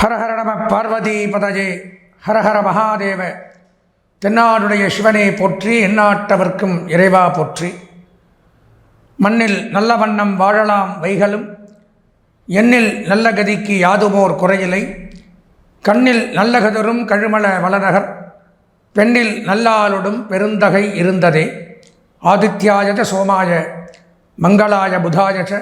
ஹரஹர நம பார்வதி பதஜே. ஹரஹர மகாதேவ. தென்னாடுடைய சிவனை போற்றி எந்நாட்டவர்க்கும் இறைவா போற்றி. மண்ணில் நல்ல வண்ணம் வாழலாம் வைகளும் எண்ணில் நல்ல கதிக்கு யாதுமோர் குறையிலை கண்ணில் நல்ல கதரும் கழுமல வளநகர் பெண்ணில் நல்லாளுடும் பெருந்தகை இருந்ததே. ஆதித்யாயஜ சோமாய மங்களாய புதாயச்ச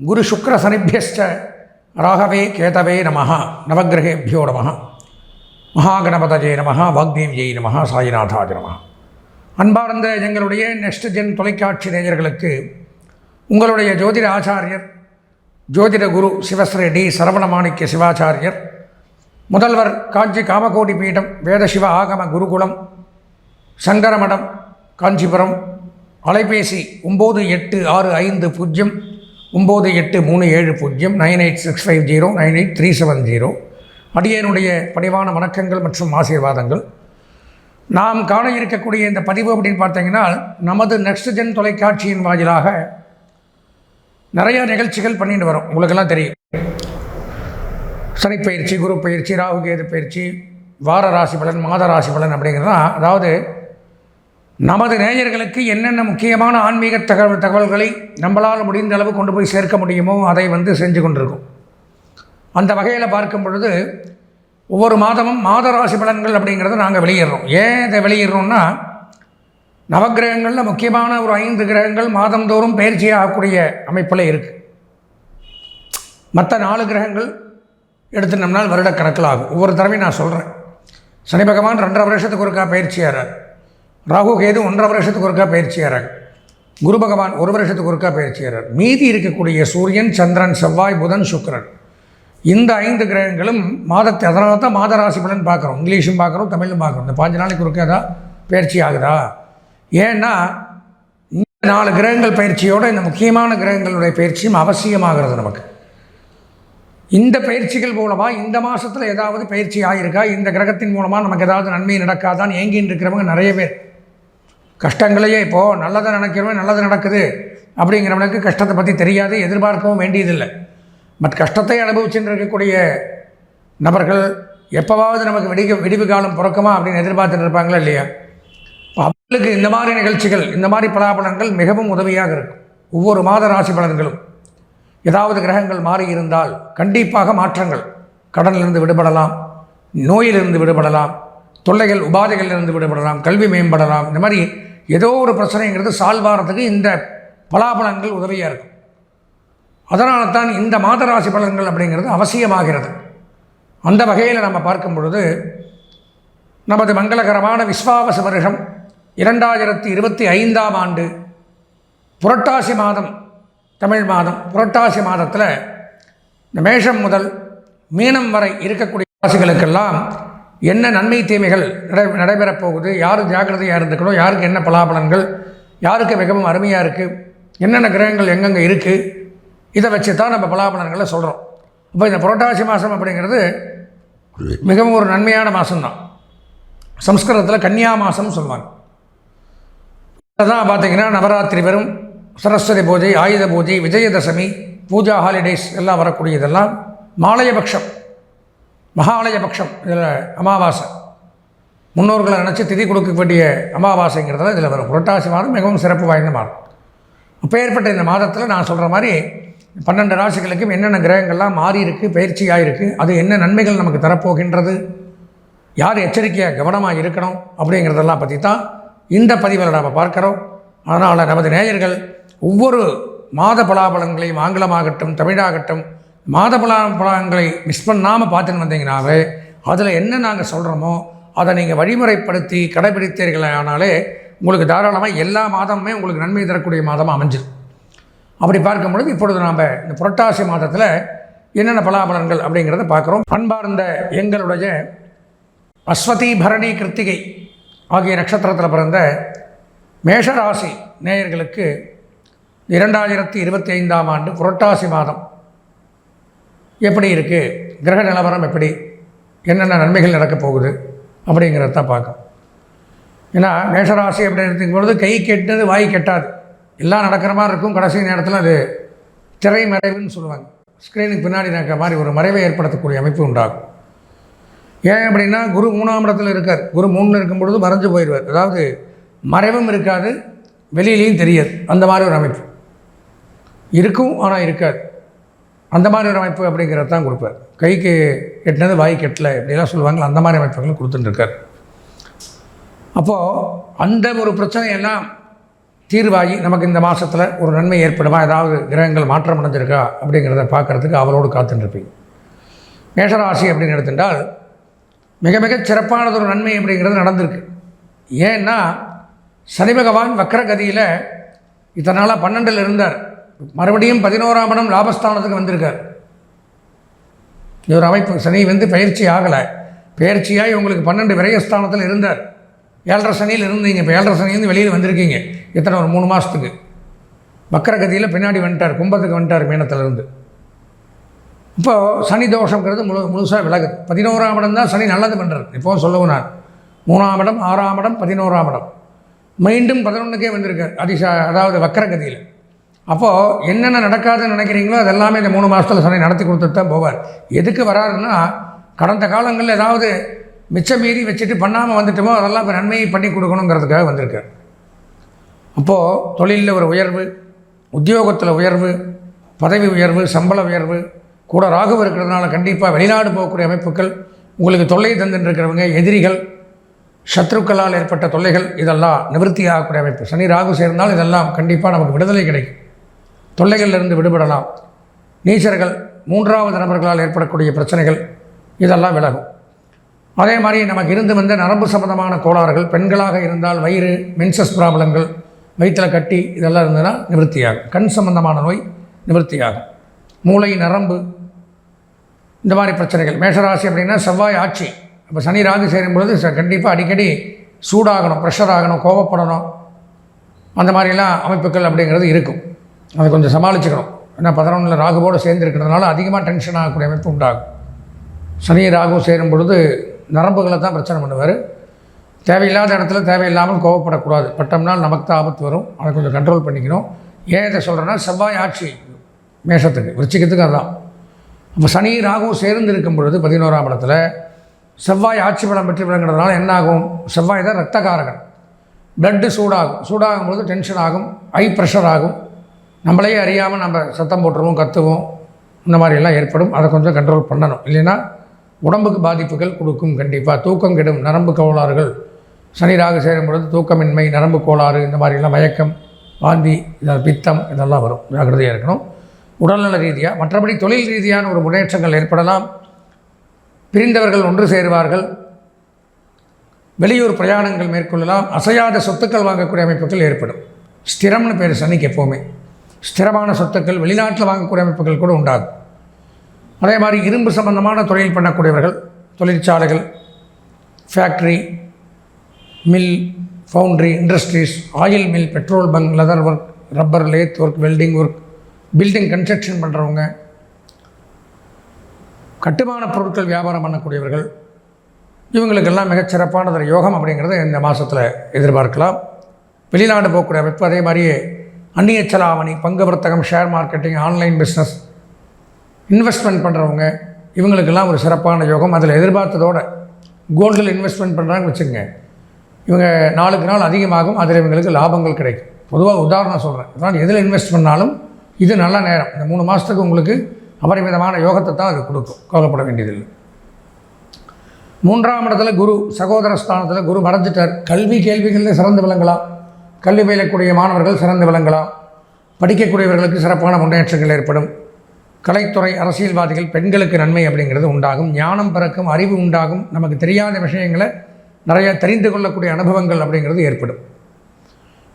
குரு சுக்கர சனிபியஸ்ட ராகவே கேதவே நம நவகிரகேபியோ நம மகாகணபதஜே நம வாக்தேவியை நம சாயிநாதாஜ நம அன்பார்ந்த எங்களுடைய நெக்ஸ்ட் ஜென் தொலைக்காட்சி நேயர்களுக்கு உங்களுடைய ஜோதிட ஆச்சாரியர் ஜோதிட குரு சிவஸ்ரீ டி சரவணமாணிக்க சிவாச்சாரியர் முதல்வர் காஞ்சி காமகோடி பீடம் வேதசிவ ஆகம குருகுலம் சங்கரமடம் காஞ்சிபுரம் அலைபேசி ஒம்பது எட்டு ஆறு ஐந்து பூஜ்ஜியம் ஒம்பது எட்டு மூணு ஏழு பூஜ்ஜியம் nine eight six five zero nine eight three seven zero. அடியனுடைய பணிவான வணக்கங்கள் மற்றும் ஆசீர்வாதங்கள். நாம் காண இருக்கக்கூடிய இந்த பதிவு அப்படின்னு பார்த்தீங்கன்னா நமது நெக்ஸ்ட் ஜென் தொலைக்காட்சியின் வாயிலாக நிறைய நிகழ்ச்சிகள் பண்ணிட்டு வரோம். உங்களுக்கெல்லாம் தெரியும். சனிப்பயிற்சி குரு பயிற்சி ராகுகேது பயிற்சி வார ராசி பலன் மாத ராசி பலன் அப்படிங்கிறதான் அதாவது நமது நேயர்களுக்கு என்னென்ன முக்கியமான ஆன்மீக தகவல் தகவல்களை நம்மளால் முடிந்த அளவு கொண்டு போய் சேர்க்க முடியுமோ அதை வந்து செஞ்சு கொண்டிருக்கும். அந்த வகையில் பார்க்கும் பொழுது ஒவ்வொரு மாதமும் மாத ராசி பலன்கள் அப்படிங்கிறத நாங்கள் வெளியிடுறோம். ஏன் இதை வெளியிடுறோம்னா நவக்கிரகங்களில் முக்கியமான ஒரு ஐந்து கிரகங்கள் மாதந்தோறும் பயிற்சியாகக்கூடிய அமைப்பில் இருக்குது மற்ற நாலு கிரகங்கள் எடுத்துனோம்னால் வருடக்கணக்கில் ஆகும். ஒவ்வொரு தடவையும் நான் சொல்கிறேன் சனி பகவான் ரெண்டரை வருஷத்துக்கு ஒருக்கா பயிற்சியாகிறார் ராகு கேது ஒன்றரை வருஷத்துக்கு ஒருக்கா பயிற்சியாகிறாங்க குரு பகவான் ஒரு வருஷத்துக்கு ஒருக்கா பயிற்சியாகிறார் மீதி இருக்கக்கூடிய சூரியன் சந்திரன் செவ்வாய் புதன் சுக்கரன். இந்த ஐந்து கிரகங்களும் மாதத்தை அதனால தான் மாத ராசி பலன் பார்க்குறோம். இங்கிலீஷும் பார்க்குறோம் தமிழும் பார்க்குறோம். இந்த பாஞ்சு நாளைக்கு ஒருக்கா தான் பயிற்சி ஆகுதா? ஏன்னா இந்த நாலு கிரகங்கள் பயிற்சியோடு இந்த முக்கியமான கிரகங்களுடைய பயிற்சியும் அவசியமாகிறது நமக்கு. இந்த பயிற்சிகள் மூலமாக இந்த மாதத்தில் ஏதாவது பயிற்சி ஆகியிருக்கா இந்த கிரகத்தின் மூலமாக நமக்கு ஏதாவது நன்மை நடக்காதான்னு ஏங்கின்னு இருக்கிறவங்க நிறைய பேர். கஷ்டங்களையே இப்போது நல்லதை நினைக்கிறவன் நல்லது நடக்குது அப்படிங்கிறவனுக்கு கஷ்டத்தை பற்றி தெரியாது எதிர்பார்க்கவும் வேண்டியதில்லை. பட் கஷ்டத்தை அனுபவிச்சுட்டு இருக்கக்கூடிய நபர்கள் எப்போவாவது நமக்கு விடிக விடிவு காலம் பிறக்குமா அப்படின்னு எதிர்பார்த்துட்டு இருப்பாங்களா இல்லையா? இப்போ அவங்களுக்கு இந்த மாதிரி நிகழ்ச்சிகள் இந்த மாதிரி பலாபலன்கள் மிகவும் உதவியாக இருக்கும். ஒவ்வொரு மாத ராசி பலன்களும். ஏதாவது கிரகங்கள் மாறி இருந்தால் கண்டிப்பாக மாற்றங்கள். கடனிலிருந்து விடுபடலாம் நோயிலிருந்து விடுபடலாம் தொல்லைகள் உபாதைகளிலிருந்து விடுபடலாம் கல்வி மேம்படலாம். இந்த மாதிரி ஏதோ ஒரு பிரச்சனைங்கிறது சால்வ் ஆகிறதுக்கு இந்த பலாபலன்கள் உதவியாக இருக்கும். அதனால தான் இந்த மாத ராசி பலன்கள் அப்படிங்கிறது அவசியமாகிறது. அந்த வகையில் நம்ம பார்க்கும் பொழுது நமது மங்களகரமான விஸ்வாவச வருஷம் இரண்டாயிரத்தி இருபத்தி ஐந்தாம் ஆண்டு புரட்டாசி மாதம் தமிழ் மாதம் புரட்டாசி மாதத்தில் இந்த மேஷம் முதல் மீனம் வரை இருக்கக்கூடிய ராசிகளுக்கெல்லாம் என்ன நன்மை தீமைகள் நடை நடைபெறப் போகுது யார் ஜாக்கிரதையாக இருந்துக்கணும்? யாருக்கு என்ன பலாபலன்கள்? யாருக்கு மிகவும் அருமையாக இருக்குது என்னென்ன கிரகங்கள் எங்கெங்கே இருக்குது இதை வச்சு தான் நம்ம பலாபலன்களை சொல்கிறோம் இப்போ இந்த புரட்டாசி மாதம் அப்படிங்கிறது மிகவும் ஒரு நன்மையான மாதம்தான் சம்ஸ்கிருதத்தில் கன்னியா மாதம்னு சொல்லுவாங்க. தான் பார்த்தீங்கன்னா நவராத்திரி வரும் சரஸ்வதி பூஜை ஆயுத பூஜை விஜயதசமி பூஜா ஹாலிடேஸ் எல்லாம் வரக்கூடியதெல்லாம் மாலையபக்ஷம். மகாலயபக்ஷம் இதில் அமாவாசை. முன்னோர்களை நினச்சி திதி கொடுக்க வேண்டிய அமாவாசைங்கிறதுல இதில் வரும். புரட்டாசி மாதம் மிகவும் சிறப்பு வாய்ந்த மாதம். அப்பேற்பட்ட இந்த மாதத்தில் நான் சொல்கிற மாதிரி பன்னெண்டு ராசிகளுக்கும் என்னென்ன கிரகங்கள்லாம் மாறி இருக்கு பயிற்சியாக இருக்குது அது என்ன நன்மைகள் நமக்கு தரப்போகின்றது யார் எச்சரிக்கையாக கவனமாக இருக்கணும் அப்படிங்கிறதெல்லாம் பற்றி தான் இந்த பதிவில் நாம் பார்க்குறோம். அதனால் நமது நேயர்கள் ஒவ்வொரு மாத பலாபலங்களையும் ஆங்கிலமாகட்டும் தமிழாகட்டும் மாத பலா பலன்களை மிஸ் பண்ணாமல் பார்த்துன்னு வந்தீங்கன்னாவே அதில் என்ன நாங்கள் சொல்கிறோமோ அதை நீங்கள் வழிமுறைப்படுத்தி கடைபிடித்தீர்களானாலே உங்களுக்கு தாராளமாக எல்லா மாதமுமே உங்களுக்கு நன்மை தரக்கூடிய மாதமாக அமைஞ்சிடும் அப்படி பார்க்கும் பொழுது இப்பொழுது நாம் இந்த புரட்டாசி மாதத்தில் என்னென்ன பலாபலன்கள் அப்படிங்கிறத பார்க்குறோம். அன்பார்ந்த எங்களுடைய அஸ்வதி பரணி கிருத்திகை ஆகிய நட்சத்திரத்தில் பிறந்த மேஷராசி நேயர்களுக்கு இரண்டாயிரத்தி இருபத்தி ஐந்தாம் ஆண்டு புரட்டாசி மாதம். எப்படி இருக்குது கிரக நிலவரம் எப்படி? என்னென்ன நன்மைகள் நடக்கப் போகுது? அப்படிங்கிறத தான் பார்க்கும் ஏன்னா மேஷராசி அப்படின்னு பொழுது கை கெட்டது வாய் கெட்டாது. எல்லாம் நடக்கிற மாதிரி இருக்கும். கடைசி நேரத்தில் அது திரை மறைவுன்னு சொல்லுவாங்க. ஸ்க்ரீனுக்கு பின்னாடி நடக்கிற மாதிரி ஒரு மறைவை ஏற்படுத்தக்கூடிய அமைப்பு உண்டாகும். ஏன் அப்படின்னா குரு மூணாம் இடத்துல இருக்கார். குரு மூணில் இருக்கும் பொழுது மறைஞ்சு போயிடுவார். அதாவது மறைவும் இருக்காது வெளியிலையும் தெரியாது. அந்த மாதிரி ஒரு அமைப்பு. இருக்கும் ஆனால் இருக்காது. அந்த மாதிரி ஒரு அமைப்பு அப்படிங்கிறது தான் கொடுப்பார். கைக்கு எட்டினது வாய் கெட்டல இப்படிலாம் சொல்லுவாங்க அந்த மாதிரி அமைப்புகளும் கொடுத்துட்டுருக்கார். அப்போது அந்த ஒரு பிரச்சனையெல்லாம் தீர்வாகி நமக்கு இந்த மாதத்தில் ஒரு நன்மை ஏற்படுமா? ஏதாவது கிரகங்கள் மாற்றம் அடைஞ்சிருக்கா? அப்படிங்கிறத பார்க்குறதுக்கு அவளோடு காத்துட்டுருப்பீங்க. மேஷராசி அப்படின்னு எடுத்துட்டால் மிக மிக சிறப்பானது ஒரு நன்மை அப்படிங்கிறது நடந்திருக்கு. ஏன்னா சனி பகவான் வக்கரகதியில் இத்தனை நாளாக பன்னெண்டில் இருந்தார். மறுபடியும் பதினோராம் இடம் லாபஸ்தானத்துக்கு வந்திருக்கார். இது ஒரு அமைப்பு சனி வந்து பயிற்சி ஆகலை. பயிற்சியாகி உங்களுக்கு பன்னெண்டு விரயஸ்தானத்தில் இருந்தார். ஏழரை சனியில் இருந்தீங்க. இப்போ ஏழரை சனியிலேருந்து வெளியில் வந்திருக்கீங்க. இத்தனை ஒரு மூணு மாதத்துக்கு மக்கரகதியில் பின்னாடி வந்துட்டார். கும்பத்துக்கு வந்துட்டார் மீனத்திலிருந்து. இப்போது சனி தோஷங்கிறது முழு முழுசாக விலகுது. பதினோராம் இடம் தான் சனி நல்லது பண்ணுறது இப்போது சொல்லவும் நான். மூணாம் இடம் ஆறாம் இடம் பதினோராம் இடம் மீண்டும் பதினொன்றுக்கே வந்திருக்கார். அதிசா அதாவது வக்கரகதியில். அப்போது என்னென்ன நடக்காதுன்னு நினைக்கிறீங்களோ அதெல்லாமே இந்த மூணு மாதத்தில் சனி நடத்தி கொடுத்துட்டு தான் போவார். எதுக்கு வராருன்னா கடந்த காலங்களில் ஏதாவது மிச்சம் மீறி வச்சுட்டு பண்ணாமல் வந்துட்டோமோ அதெல்லாம் இப்போ நன்மையை பண்ணி கொடுக்கணுங்கிறதுக்காக வந்திருக்கார். அப்போது தொழிலில் ஒரு உயர்வு உத்தியோகத்தில் உயர்வு பதவி உயர்வு சம்பள உயர்வு கூட ராகு இருக்கிறதுனால கண்டிப்பாக வெளிநாடு போகக்கூடிய அமைப்புகள் உங்களுக்கு தொல்லை தந்துட்டு எதிரிகள் சத்ருக்களால் ஏற்பட்ட தொல்லைகள் இதெல்லாம் நிவர்த்தி ஆகக்கூடிய அமைப்பு. சனி ராகு சேர்ந்தால் இதெல்லாம் கண்டிப்பாக நமக்கு விடுதலை கிடைக்கும். தொல்லைகளிலிருந்து விடுபடலாம். நீச்சர்கள் மூன்றாவது நபர்களால் ஏற்படக்கூடிய பிரச்சனைகள் இதெல்லாம் விலகும். அதே மாதிரி நமக்கு இருந்து வந்த நரம்பு சம்பந்தமான கோளாறுகள் பெண்களாக இருந்தால் வயிறு மென்சஸ் ப்ராப்ளங்கள் வயிற்றில் கட்டி இதெல்லாம் இருந்ததுன்னா நிவர்த்தியாகும். கண் சம்பந்தமான நோய் நிவர்த்தியாகும். மூளை நரம்பு இந்த மாதிரி பிரச்சனைகள். மேஷராசி அப்படின்னா செவ்வாய் ஆட்சி. அப்போ சனி ராகு சேரும் பொழுது கண்டிப்பாக அடிக்கடி சூடாகணும் ப்ரெஷர் ஆகணும் கோவப்படணும். அந்த மாதிரிலாம் அமைப்புகள் அப்படிங்கிறது இருக்கும். அதை கொஞ்சம் சமாளிச்சுக்கணும். ஏன்னா பதினொன்றில் ராகுவோடு சேர்ந்து இருக்கிறதுனால அதிகமாக டென்ஷன் ஆகக்கூடிய அமைப்பு உண்டாகும். சனி ராகு சேரும் பொழுது நரம்புகளை தான் பிரச்சனை பண்ணுவார். தேவையில்லாத இடத்துல தேவையில்லாமல் கோவப்படக்கூடாது. பட்டம்னால் நமக்கு தான் ஆபத்து வரும். அதை கொஞ்சம் கண்ட்ரோல் பண்ணிக்கணும். ஏன் இதை சொல்கிறேன்னா செவ்வாய் ஆட்சி மேஷத்துக்கு விருச்சிக்கத்துக்கு அதுதான் அப்போ சனி ராகுவும் சேர்ந்து இருக்கும் பொழுது பதினோராம் இடத்துல செவ்வாய் ஆட்சி பலம் பெற்று விளங்குறதுனால என்ன ஆகும் செவ்வாய் தான் ரத்தகாரகன் பிளட்டு சூடாகும். சூடாகும் பொழுது டென்ஷன் ஆகும். ஐ ப்ரெஷர் ஆகும். நம்மளையே அறியாமல் நம்ம சத்தம் போட்டுருவோம் கத்துவோம் இந்த மாதிரியெல்லாம் ஏற்படும். அதை கொஞ்சம் கண்ட்ரோல் பண்ணணும். இல்லைன்னா உடம்புக்கு பாதிப்புகள் கொடுக்கும் கண்டிப்பாக தூக்கம் கெடும். நரம்பு கோளாறுகள். சனிராக சேரும் பொழுது தூக்கமின்மை நரம்பு கோளாறு இந்த மாதிரிலாம் மயக்கம் வாந்தி இதில் பித்தம் இதெல்லாம் வரும். ஜாக்கிரதையாக இருக்கணும். உடல்நல ரீதியாக மற்றபடி தொழில் ரீதியான ஒரு முன்னேற்றங்கள் ஏற்படலாம். பிரிந்தவர்கள் ஒன்று சேருவார்கள். வெளியூர் பிரயாணங்கள் மேற்கொள்ளலாம். அசையாத சொத்துக்கள் வாங்கக்கூடிய அமைப்புகள் ஏற்படும். ஸ்திரம்னு பேர் சனிக்கு எப்போவுமே. ஸ்திரமான சொத்துக்கள் வெளிநாட்டில் வாங்கக்கூடிய அமைப்புகள் கூட உண்டாகும். அதே மாதிரி இரும்பு சம்பந்தமான தொழில் பண்ணக்கூடியவர்கள் தொழிற்சாலைகள் factory mill foundry industries oil mill petrol bunk leather work rubber lathe work welding work building construction பண்ணுறவங்க கட்டுமான பொருட்கள் வியாபாரம் பண்ணக்கூடியவர்கள் இவங்களுக்கெல்லாம் மிகச்சிறப்பானது யோகம் அப்படிங்கிறத இந்த மாதத்தில் எதிர்பார்க்கலாம். வெளிநாடு போகக்கூடிய அமைப்பு அதே மாதிரியே அந்நிய செலாவணி பங்கு வர்த்தகம் share marketing online business investment பண்ணுறவங்க இவங்களுக்கெல்லாம் ஒரு சிறப்பான யோகம். அதில் எதிர்பார்த்ததோட கோல்டில் இன்வெஸ்ட்மெண்ட் பண்ணுறாங்கன்னு வச்சுக்கோங்க. இவங்க நாளுக்கு நாள் அதிகமாகும் அதில் இவங்களுக்கு லாபங்கள் கிடைக்கும். பொதுவாக உதாரணம் சொல்கிறேன் அதனால் எதில் இன்வெஸ்ட் பண்ணாலும் இது நல்ல நேரம். இந்த மூணு மாதத்துக்கு உங்களுக்கு அபரிமிதமான யோகத்தை தான் அது கொடுக்கும். கவலைப்பட வேண்டியதில்லை. மூன்றாம் இடத்துல குரு சகோதர ஸ்தானத்தில் குரு மறைஞ்சிட்டார். கல்வி கேள்விகளில் சிறந்து விளங்கலாம். கல்வி பயிலக்கூடிய மாணவர்கள் சிறந்து விளங்கலாம். படிக்கக்கூடியவர்களுக்கு சிறப்பான முன்னேற்றங்கள் ஏற்படும். கலைத்துறை அரசியல்வாதிகள் பெண்களுக்கு நன்மை அப்படிங்கிறது உண்டாகும். ஞானம் பிறக்கும் அறிவு உண்டாகும். நமக்கு தெரியாத விஷயங்களை நிறைய தெரிந்து கொள்ளக்கூடிய அனுபவங்கள் அப்படிங்கிறது ஏற்படும்.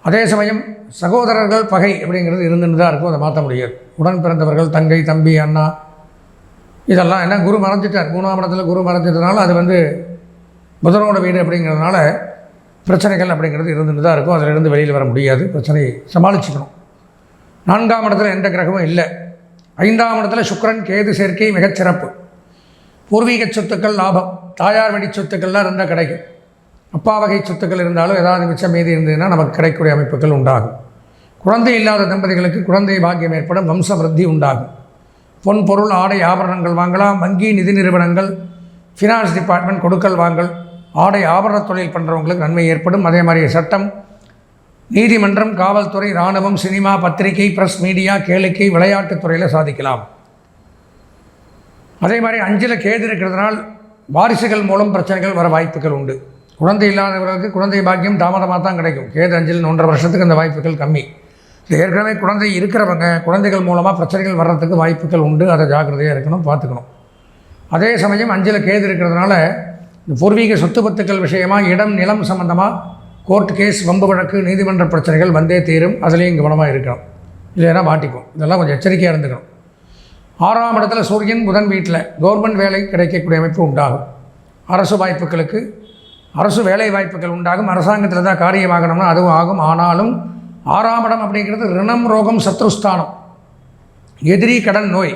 அதே சமயம் சகோதரர்கள் பகை அப்படிங்கிறது இருந்துன்னு தான் இருக்கும். அதை மாற்ற முடியாது. உடன் பிறந்தவர்கள் தங்கை தம்பி அண்ணா இதெல்லாம் என்ன? குரு மறைஞ்சிட்டார். மூணாம் இடத்துல குரு மறைஞ்சிட்டதுனால அது வந்து புதனோட வீடு அப்படிங்கிறதுனால பிரச்சனைகள் அப்படிங்கிறது இருந்துட்டு தான் இருக்கும். அதிலிருந்து வெளியில் வர முடியாது. பிரச்சனையை சமாளிச்சுக்கணும். நான்காம் இடத்துல எந்த கிரகமும் இல்லை. ஐந்தாம் இடத்துல சுக்கரன் கேது சேர்க்கை மிகச்சிறப்பு பூர்வீக சொத்துக்கள் லாபம். தாயார் வழி சொத்துக்கள்லாம் இருந்தால் கிடைக்கும். அப்பா வகை சொத்துக்கள் இருந்தாலும் ஏதாவது மிச்சம் மீதி இருந்ததுன்னா நமக்கு கிடைக்கக்கூடிய அமைப்புகள் உண்டாகும். குழந்தை இல்லாத தம்பதிகளுக்கு குழந்தை பாக்கியம் ஏற்படும். வம்சவருத்தி உண்டாகும். பொன் பொருள் ஆடை ஆபரணங்கள் வாங்கலாம். வங்கி நிதி நிறுவனங்கள் ஃபினான்ஸ் டிபார்ட்மெண்ட் கொடுக்கல் வாங்கல். ஆடை ஆபரண தொழில் பண்ணுறவங்களுக்கு நன்மை ஏற்படும். அதே மாதிரி சட்டம் நீதிமன்றம் காவல்துறை இராணுவம் சினிமா பத்திரிகை ப்ரெஸ் மீடியா கேளிக்கை விளையாட்டுத் துறையில் சாதிக்கலாம். அதே மாதிரி அஞ்சில் கேது இருக்கிறதுனால் வாரிசுகள் மூலம் பிரச்சனைகள் வர வாய்ப்புகள் உண்டு. குழந்தை இல்லாதவர்களுக்கு குழந்தை பாக்கியம் தாமதமாக தான் கிடைக்கும். கேது அஞ்சில் ஒன்றரை வருஷத்துக்கு அந்த வாய்ப்புகள் கம்மி. ஏற்கனவே குழந்தை இருக்கிறவங்க குழந்தைகள் மூலமாக பிரச்சனைகள் வர்றதுக்கு வாய்ப்புகள் உண்டு. அதை ஜாக்கிரதையாக இருக்கணும் பார்த்துக்கணும். அதே சமயம் அஞ்சில் கேது இருக்கிறதுனால இந்த பூர்வீக சொத்து பத்துக்கள் விஷயமாக இடம் நிலம் சம்மந்தமாக கோர்ட் கேஸ் வம்பு வழக்கு நீதிமன்ற பிரச்சனைகள் வந்தே தீரும். அதுலேயும் கவனமாக இருக்கணும் இல்லைன்னா மாட்டிக்கும். இதெல்லாம் கொஞ்சம் எச்சரிக்கையாக இருந்துக்கணும். ஆறாம் இடத்துல சூரியன் புதன் வீட்டில் கவர்மெண்ட் வேலை கிடைக்கக்கூடிய அமைப்பு உண்டாகும். அரசு வாய்ப்புகளுக்கு அரசு வேலை வாய்ப்புகள் உண்டாகும். அரசாங்கத்தில் தான் காரியமாகணும்னா அதுவும் ஆகும். ஆனாலும் ஆறாம் இடம் அப்படிங்கிறது ரிணம் ரோகம் சத்ருஸ்தானம். எதிரி கடன் நோய்.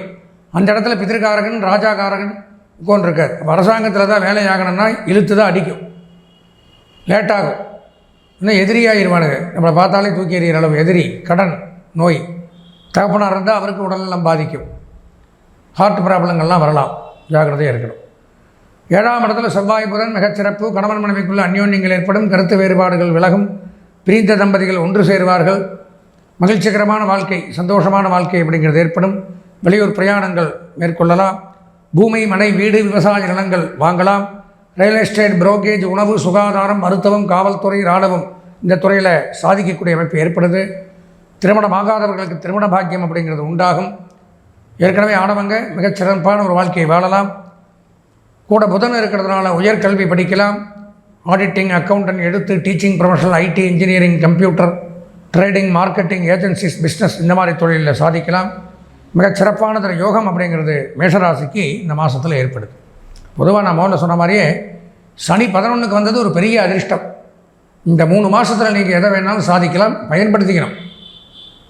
அந்த இடத்துல பிதிர்காரகன் ராஜாகாரகன் உட்காந்துருக்கார் அப்போ அரசாங்கத்தில் தான் வேலை ஆகணும்னா இழுத்து தான் அடிக்கும். லேட்டாகும். இன்னும் எதிரியாகிடுவானுங்க நம்மளை பார்த்தாலே தூக்கி எறிகிற அளவு எதிரி கடன் நோய். தகப்பனாக இருந்தால் அவருக்கு உடல்நலம் பாதிக்கும். ஹார்ட் ப்ராப்ளங்கள்லாம் வரலாம். ஜாக்கிரதையாக இருக்கணும். ஏழாம் இடத்துல செவ்வாய் புதன் மிகச்சிறப்பு கணவன் மனைவிக்குள்ள அந்யோன்யங்கள் ஏற்படும். கருத்து வேறுபாடுகள் விலகும். பிரிந்த தம்பதிகள் ஒன்று சேருவார்கள். மகிழ்ச்சிகரமான வாழ்க்கை சந்தோஷமான வாழ்க்கை அப்படிங்கிறது ஏற்படும். வெளியூர் பிரயாணங்கள் மேற்கொள்ளலாம். பூமி மனை வீடு விவசாய நிலங்கள் வாங்கலாம். ரியல் எஸ்டேட் புரோக்கேஜ் உணவு சுகாதாரம் மருத்துவம் காவல்துறை இராணுவம் இந்த துறையில் சாதிக்கக்கூடிய அமைப்பு ஏற்படுது. திருமணம் ஆகாதவர்களுக்கு திருமண பாக்கியம் அப்படிங்கிறது உண்டாகும். ஏற்கனவே ஆனவங்க மிகச்சிறப்பான ஒரு வாழ்க்கையை வாழலாம். கூட புதன் இருக்கிறதுனால உயர்கல்வி படிக்கலாம். ஆடிட்டிங் அக்கௌண்டன்ட் எடுத்து teaching professional IT engineering computer trading marketing agencies business இந்த மாதிரி தொழிலில் சாதிக்கலாம். மிக சிறப்பானது யோகம் அப்படிங்கிறது மேஷராசிக்கு இந்த மாதத்தில் ஏற்படுது. பொதுவாக நான் முதல்ல சொன்ன மாதிரியே சனி பதினொன்றுக்கு வந்தது ஒரு பெரிய அதிர்ஷ்டம். இந்த மூணு மாதத்தில் நீங்கள் எதை வேணாலும் சாதிக்கலாம் பயன்படுத்திக்கணும்.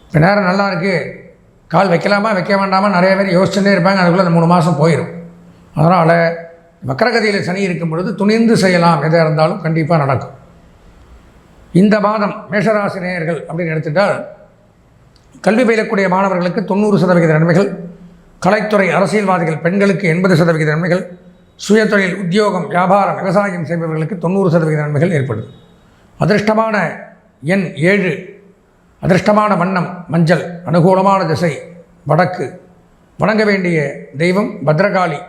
இப்போ நேரம் நல்லா இருக்குது கால் வைக்கலாமா வைக்க வேண்டாமா நிறைய பேர் யோசிச்சுட்டே இருப்பாங்க அதுக்குள்ளே அந்த மூணு மாதம் போயிடும் அதனால் வக்கரகதியில் சனி இருக்கும் பொழுது துணிந்து செய்யலாம் எதாக இருந்தாலும் கண்டிப்பாக நடக்கும். இந்த மாதம் மேஷராசி நேயர்கள் அப்படின்னு எடுத்துட்டால் கல்வி பயிலக்கூடிய மாணவர்களுக்கு தொண்ணூறு சதவிகித நன்மைகள் கலைத்துறை அரசியல்வாதிகள் பெண்களுக்கு எண்பது சதவிகித நன்மைகள் சுயதொழில் உத்தியோகம் வியாபாரம் விவசாயம் செய்பவர்களுக்கு தொண்ணூறு சதவிகித நன்மைகள் ஏற்படுது. அதிர்ஷ்டமான எண் ஏழு அதிர்ஷ்டமான வண்ணம் மஞ்சள் அனுகூலமான திசை வடக்கு. வணங்க வேண்டிய தெய்வம் பத்ரகாளி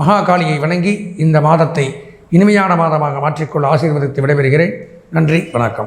மகாகாளியை வணங்கி இந்த மாதத்தை இனிமையான மாதமாக மாற்றிக்கொள்ள ஆசீர்வதித்து விடைபெறுகிறேன். நன்றி வணக்கம்.